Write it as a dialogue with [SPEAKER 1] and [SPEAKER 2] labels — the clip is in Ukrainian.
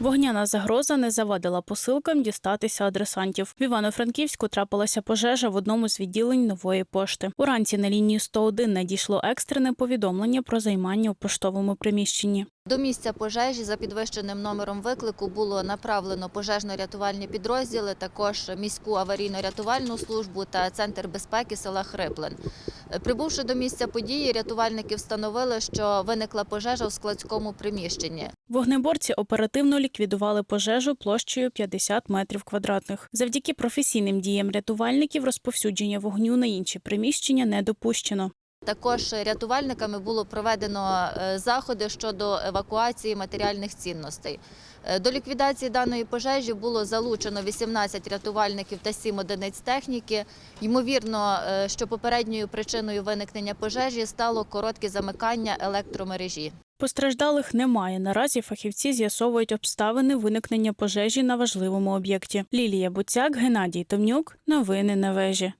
[SPEAKER 1] Вогняна загроза не завадила посилкам дістатися адресантів. В Івано-Франківську трапилася пожежа в одному з відділень нової пошти. Уранці на лінію 101 надійшло екстрене повідомлення про займання у поштовому приміщенні.
[SPEAKER 2] До місця пожежі за підвищеним номером виклику було направлено пожежно-рятувальні підрозділи, також міську аварійно-рятувальну службу та центр безпеки села Хриплин. Прибувши до місця події, рятувальники встановили, що виникла пожежа у складському приміщенні.
[SPEAKER 1] Вогнеборці оперативно ліквідували пожежу площею 50 метрів квадратних. Завдяки професійним діям рятувальників розповсюдження вогню на інші приміщення не допущено.
[SPEAKER 2] Також рятувальниками було проведено е, заходи щодо евакуації матеріальних цінностей. Е, До ліквідації даної пожежі було залучено 18 рятувальників та 7 одиниць техніки. Ймовірно, е, що попередньою причиною виникнення пожежі стало коротке замикання електромережі.
[SPEAKER 1] Постраждалих немає. Наразі фахівці з'ясовують обставини виникнення пожежі на важливому об'єкті. Лілія Буцяк, Геннадій Томнюк. Новини на вежі.